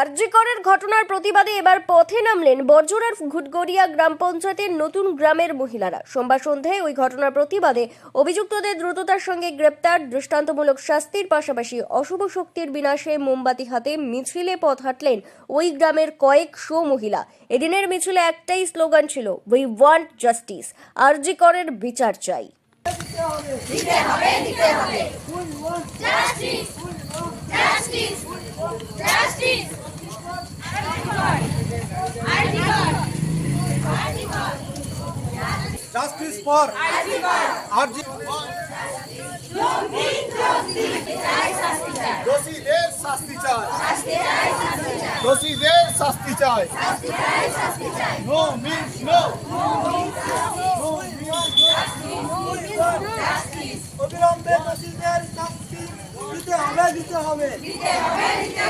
আরজিকরের ঘটনার প্রতিবাদে এবার পথে নামলেন বর্জরার ঘুটগড়িয়া গ্রাম পঞ্চায়েতের নতুন গ্রামের মহিলারা। সোমবার সন্ধ্যায় ওই ঘটনার প্রতিবাদে অভিযুক্তদের দ্রুততার সঙ্গে গ্রেপ্তার, দৃষ্টান্তমূলক শাস্তির পাশাপাশি অশুভ শক্তির বিনাশে মোমবাতি হাতে মিছিলে পথ হাঁটলেন ওই গ্রামের কয়েকশো মহিলা। এদিনের মিছিলে একটাই স্লোগান ছিল উই ওয়ান্ট জাস্টিস আরজিকরের বিচার চাই। ফর আরজি দোষীদের শাস্তি চাই। দোষীদের শাস্তি চাই। নো মিন্স নো অবিলম্বে দোষীদের শাস্তি দিতে হবে দিতে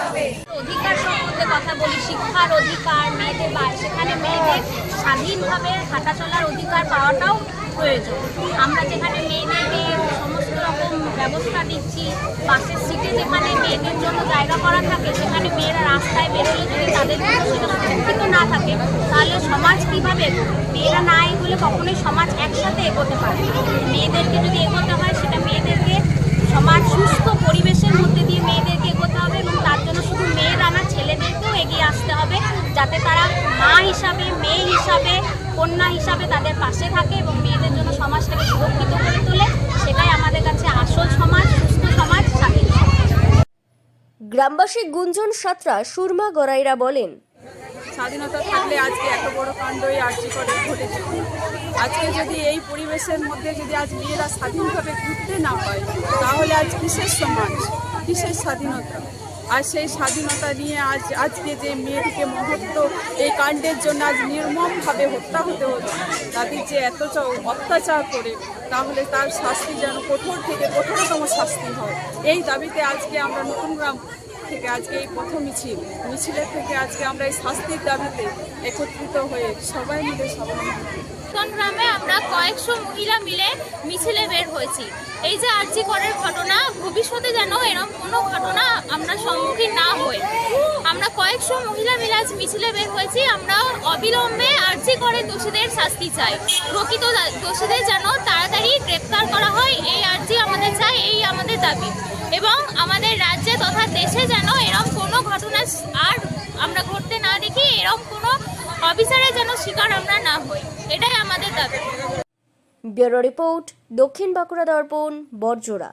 হবে। অধিকার সম্বন্ধে কথা বলি, শিক্ষার অধিকার, মেয়েদের বা সেখানে মেয়েদের স্বাধীনভাবে হাঁটা চলার অধিকার পাওয়াটাও প্রয়োজন আমরা যেখানে মেয়েদেরকে সমস্ত রকম ব্যবস্থা দিচ্ছি বাসের সিটে যেখানে মেয়েদের জন্য জায়গা করা থাকে, সেখানে মেয়েরা রাস্তায় বেরোলে যদি তাদের সুরক্ষিত না থাকে, তাহলে সমাজ কীভাবে? মেয়েরা না এগোলে কখনোই সমাজ একসাথে এগোতে পারে মেয়েদেরকে যদি এগোতে হয়, সেটা মেয়েদেরকে সমাজ সুস্থ পরিবেশের মধ্যে দিয়ে মেয়েদেরকে এগোতে হবে এবং তার জন্য শুধু মেয়েরা না ছেলেদেরকেও এগিয়ে আসতে হবে যাতে তারা মা হিসাবে মেয়ে হিসাবে কন্যা হিসাবে তাদের পাশে থাকে এবং মেয়েদের জন্য সমাজটাকে সুরক্ষিত করে তোলে। সেটাই আমাদের কাছে আসল সমাজ সুস্থ সমাজ স্বাধীন সমাজ। গ্রামবাসী গুঞ্জন সাঁতরা সুরমা গড়াইরা বলেন স্বাধীনতা থাকলে আজকে এত বড় কাণ্ডই আর্জি করে ঘটেছে? আজকে যদি এই পরিবেশের মধ্যে যদি আজ মেয়েরা স্বাধীনভাবে ঘুরতে না পায় তাহলে আজ কিসের সমাজ? কিসের স্বাধীনতা? আর সেই স্বাধীনতা নিয়ে আজ আজকে যে মেয়েটিকে মহত্ব, এই কাণ্ডের জন্য আজ নির্মমভাবে হত্যা হতে হচ্ছে। তাদের যে এত অত্যাচার করে, তাহলে তার শাস্তি যেন কঠোর থেকে কঠোরতম শাস্তি হয়। এই দাবিতে আজকে আমরা নতুন গ্রাম থেকে আজকে এই প্রথম মিছিল, মিছিলের থেকে আজকে আমরা এই শাস্তির দাবিতে একত্রিত হয়ে সবাই মিলে সবাই গ্রামে আমরা কয়েকশো মহিলা মিলে মিছিলে বের হয়েছি। এই যে আর্জি করার ঘটনা, ভবিষ্যতে যেন এরকম কোনো ঘটনা সম্মুখীন না হই আমরা কয়েকশো মহিলা মিলে আজ মিছিলে বের হয়েছি। আমরা অবিলম্বে আর্জি করে দোষীদের শাস্তি চাই। প্রকৃত দোষীদের যেন তাড়াতাড়ি গ্রেপ্তার করা হয়, এই আর্জি আমাদের চাই, এই আমাদের দাবি। এবং আমাদের রাজ্যে তথা দেশে যেন এরকম কোনো ঘটনা আর আমরা ঘটতে না দেখি এরকম কোনো অফিসারের যেন শিকার আমরা না হই। এটাই আমাদের দাবি। ব্যুরো রিপোর্ট, দক্ষিণ বাঁকুড়া দর্পণ বর্জরা